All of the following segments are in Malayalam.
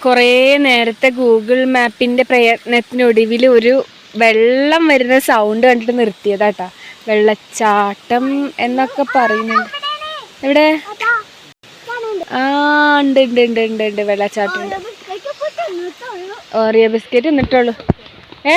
കുറേ നേരത്തെ ഗൂഗിൾ മാപ്പിന്റെ പ്രയത്നത്തിനൊടുവിൽ ഒരു വെള്ളം വരുന്ന സൗണ്ട് കണ്ടിട്ട് നിർത്തിയതാട്ടാ. വെള്ളച്ചാട്ടം എന്നൊക്കെ പറയുന്നുണ്ട്. എവിടെ? ആ ഉണ്ട് ഉണ്ട് ഉണ്ട് ഉണ്ട് ഉണ്ട്. വെള്ളച്ചാട്ടം. ഉണ്ട് ഓറിയ ബിസ്ക്കറ്റ് എന്നിട്ടുള്ളൂ ഏ?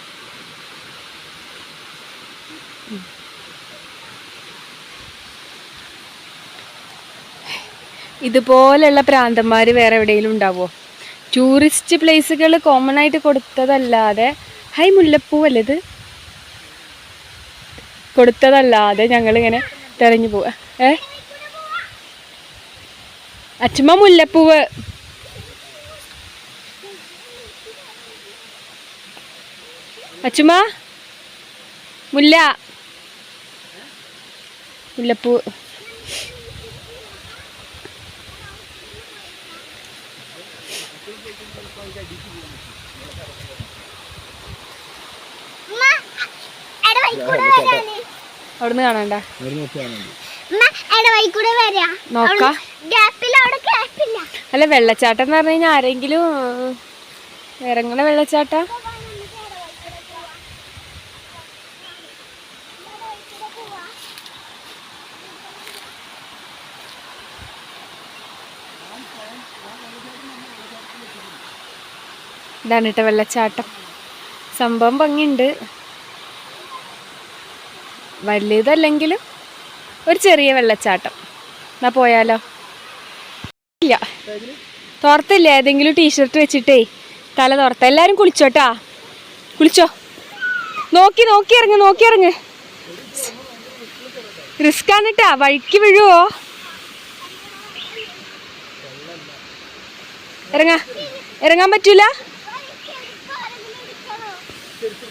ഇതുപോലെയുള്ള പ്രാന്തന്മാർ വേറെ എവിടെയെങ്കിലും ഉണ്ടാവുമോ ടൂറിസ്റ്റ് പ്ലേസുകൾ കോമൺ ആയിട്ട് കൊടുത്തതല്ലാതെ ഹൈ മുല്ലപ്പൂവല്ലേ ഇത് കൊടുത്തതല്ലാതെ ഞങ്ങളിങ്ങനെ തെരഞ്ഞു പോവുക ഏ? അച്ഛമ്മ മുല്ലപ്പൂവ്. അച്ഛമ്മ മുല്ല. മുല്ലപ്പൂ. അവിടുന്ന് കാണണ്ട. നോക്കാം. അല്ല വെള്ളച്ചാട്ടം എന്ന് പറഞ്ഞു കഴിഞ്ഞാൽ ആരെങ്കിലും ഇറങ്ങണ വെള്ളച്ചാട്ട? ഇതാണ് കേട്ടോ വെള്ളച്ചാട്ടം. സംഭവം ഭംഗിയുണ്ട്. വലിയതല്ലെങ്കിലും ഒരു ചെറിയ വെള്ളച്ചാട്ടം. എന്നാ പോയാലോ? ഇല്ല. തോർത്തില്ല. ഏതെങ്കിലും ടീഷർട്ട് വെച്ചിട്ടേ തല തോർത്ത. എല്ലാരും കുളിച്ചോട്ടാ. കുളിച്ചോ. നോക്കി നോക്കി ഇറങ്ങ് നോക്കി ഇറങ്ങ്. റിസ്ക് ആണ് കേട്ടാ. വഴിക്ക് വീഴുവോ? ഇറങ്ങാ. ഇറങ്ങാൻ പറ്റൂല അതിനിട്ടണ്ട നോക്കി ഇറങ്ങ അച്ഛമ്മ എന്നിട്ട് മറ്റേ പഴയ ഈ പഴയ കുളിക്കാൻ നല്ല ആഗ്രഹമുണ്ട് ആ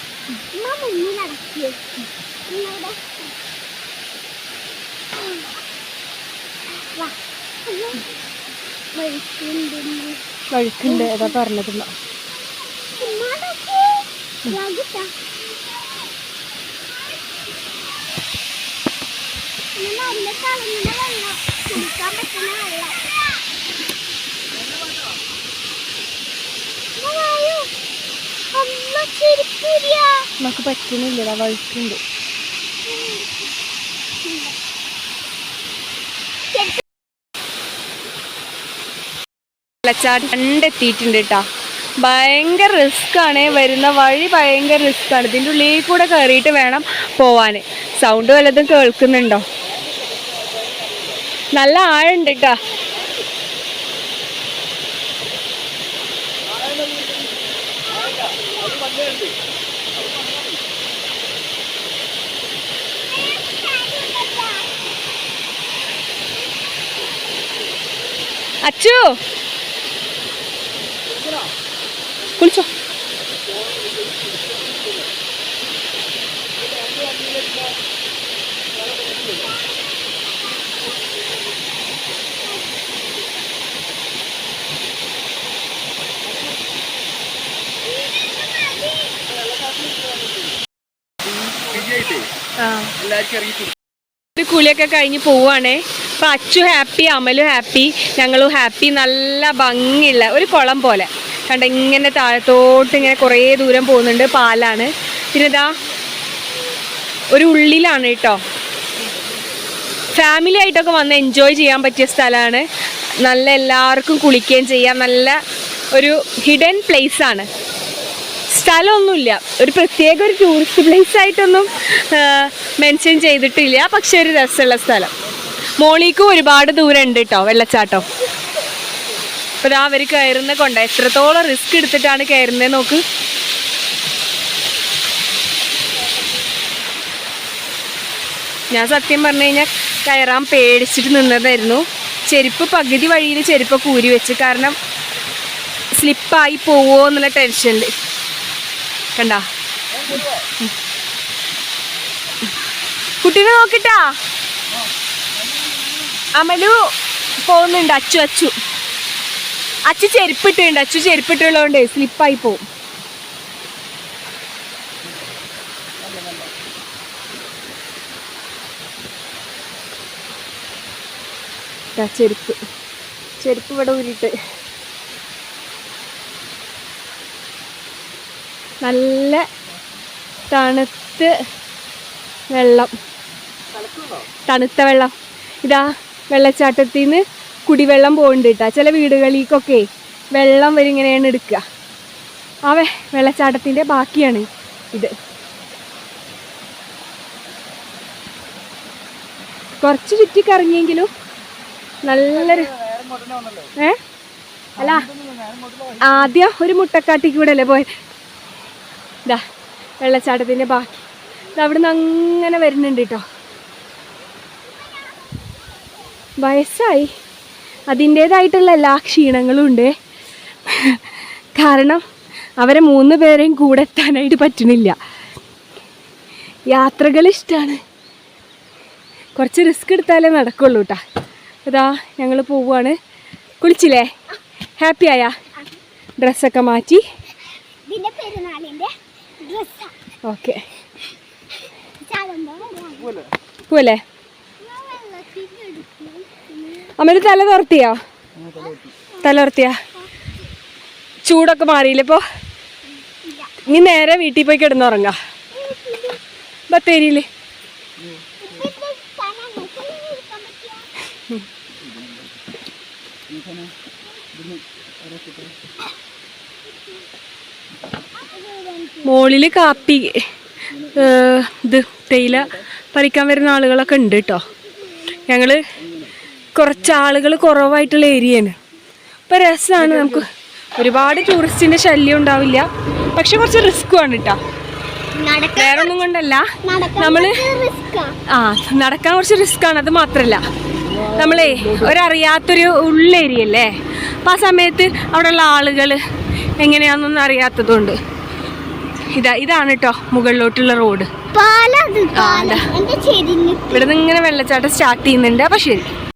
വഴുക്കുണ്ട് ഏതാ പറഞ്ഞതില്ല കുടിക്കാൻ പറ്റുന്ന വെള്ളം ഉമ്മ വായോ. അമ്മ ചെരുപ്പില്ല ഉമ്മക്ക് പറ്റുന്നില്ലടാ വഴുക്കുണ്ട്. വെള്ളച്ചാട്ടം കണ്ടെത്തിയിട്ടുണ്ട് കേട്ടാ ഭയങ്കര റിസ്ക് ആണ് വരുന്ന വഴി ഭയങ്കര റിസ്ക് ആണ്. ഇതിന്റെ ഉള്ളിൽ കൂടെ കയറിയിട്ട് വേണം പോവാൻ സൗണ്ട് വല്ലതും കേൾക്കുന്നുണ്ടോ? നല്ല ആഴുണ്ട് കേട്ടാ 아쭈! 곤초. 그렇죠. ഒരു കുളിയൊക്കെ കഴിഞ്ഞ് പോവാണേ. അപ്പൊ അച്ചു ഹാപ്പി അമലും ഹാപ്പി ഞങ്ങളും ഹാപ്പി നല്ല ഭംഗിയുള്ള ഒരു കുളം പോലെ. കണ്ട ഇങ്ങനെ താഴത്തോട്ട് ഇങ്ങനെ കുറേ ദൂരം പോകുന്നുണ്ട് പാലാണ്. പിന്നെ ഇതാ ഒരു ഉള്ളിലാണ് കേട്ടോ. ഫാമിലി ആയിട്ടൊക്കെ വന്ന് എൻജോയ് ചെയ്യാൻ പറ്റിയ സ്ഥലമാണ്. നല്ല എല്ലാവർക്കും കുളിക്കുകയും ചെയ്യാം. നല്ല ഒരു ഹിഡൻ പ്ലേസ് ആണ്. സ്ഥലമൊന്നുമില്ല. ഒരു പ്രത്യേക ഒരു ടൂറിസ്റ്റ് പ്ലേസ് ആയിട്ടൊന്നും മെൻഷൻ ചെയ്തിട്ടില്ല. പക്ഷെ ഒരു രസമുള്ള സ്ഥലം. മോളിക്കും ഒരുപാട് ദൂരം ഉണ്ട് കേട്ടോ വെള്ളച്ചാട്ടം. അപ്പോൾ ഇതാ അവർ കയറുന്ന കൊണ്ട. എത്രത്തോളം റിസ്ക് എടുത്തിട്ടാണ് കയറുന്നത് നോക്ക്. ഞാൻ സത്യം പറഞ്ഞു കഴിഞ്ഞാൽ കയറാൻ പേടിച്ചിട്ട് നിന്നതായിരുന്നു. ചെരുപ്പ് പകുതി വഴിയിൽ ചെരുപ്പ് കൂരി വെച്ച്. കാരണം സ്ലിപ്പായി പോവോ എന്നുള്ള ടെൻഷനിൽ കണ്ട. കുട്ടീനെ നോക്കിട്ടാ. അമലു പോകുന്നുണ്ട് അച്ചു അച്ചു. അച്ചു ചെരുപ്പിട്ടുണ്ട് അച്ചു ചെരുപ്പിട്ടുള്ളതുകൊണ്ട് സ്ലിപ്പായി പോവും. ചെരുപ്പ്. ചെരുപ്പ് ഇവിടെ ഊരിട്ട് നല്ല തണുത്ത് വെള്ളം. തണുത്ത വെള്ളം. ഇതാ വെള്ളച്ചാട്ടത്തിൽ നിന്ന് കുടിവെള്ളം പോകുന്നുണ്ട് കേട്ടോ. ചില വീടുകളിലേക്കൊക്കെ വെള്ളം വരിങ്ങനെയാണ് എടുക്കുക. ആ വെള്ളച്ചാട്ടത്തിന്റെ ബാക്കിയാണ് ഇത്. കുറച്ച് ചുറ്റി കറങ്ങിയെങ്കിലും നല്ലൊരു ഏ? അല്ല ആദ്യം ഒരു മുട്ടക്കാട്ടിക്കൂടെ അല്ലേ പോയത് ഇതാ വെള്ളച്ചാട്ടത്തിന്റെ ബാക്കി. ഇത് അവിടുന്ന് അങ്ങനെ വരുന്നുണ്ട് കേട്ടോ വയസ്സായി. അതിന്റേതായിട്ടുള്ള എല്ലാ ക്ഷീണങ്ങളും ഉണ്ട്. കാരണം അവരെ മൂന്ന് പേരെയും കൂടെ എത്താനായിട്ട് പറ്റണില്ല യാത്രകൾ ഇഷ്ടമാണ് കുറച്ച് റിസ്ക് എടുത്താലേ നടക്കുള്ളൂ കേട്ടാ ഇതാ ഞങ്ങൾ പോവുകയാണ് കുളിച്ചില്ലേ? ഹാപ്പിയായ ഡ്രസ്സൊക്കെ മാറ്റി. പെരുന്നാളിന്റെ ഓക്കെ. പോലെ പോവല്ലേ? ഞാൻ വെള്ളത്തിൽ എടുക്കും അമ്മ തല തുറത്തിയോ തല തുറത്തിയാ ചൂടൊക്കെ മാറിയില്ല ഇപ്പോൾ ഇനി നേരെ വീട്ടിൽ പോയി കിടന്നുറങ്ങാ. ബത്തേരിയിൽ ഇപ്പൊ ഇത് കാണാൻ നമുക്ക് എടുക്കാൻ പറ്റിയ മോളിൽ കാപ്പി ഇത് തേയില പറിക്കാൻ വരുന്ന ആളുകളൊക്കെ ഉണ്ട് കേട്ടോ ഞങ്ങൾ കുറച്ച് ആളുകൾ കുറവായിട്ടുള്ള ഏരിയയാണ്. അപ്പോൾ രസമാണ് നമുക്ക്. ഒരുപാട് ടൂറിസ്റ്റിന്റെ ശല്യം ഉണ്ടാവില്ല. പക്ഷെ കുറച്ച് റിസ്ക്കുമാണ് കേട്ടോ വേറെ ഒന്നും കൊണ്ടല്ല. നമ്മൾ ആ നടക്കാൻ കുറച്ച് റിസ്ക് ആണ്. അത് മാത്രല്ല. നമ്മളേ ഒരറിയാത്തൊരു ഉള്ളേരിയല്ലേ? അപ്പം ആ സമയത്ത് അവിടെയുള്ള ആളുകൾ എങ്ങനെയാണെന്നൊന്നും അറിയാത്തതുകൊണ്ട്. ഇതാ ഇതാണ് കേട്ടോ മുകളിലോട്ടുള്ള റോഡ്. ഇവിടെ നിന്ന് ഇങ്ങനെ വെള്ളച്ചാട്ടം സ്റ്റാർട്ട് ചെയ്യുന്നുണ്ട്. അപ്പം ശരി.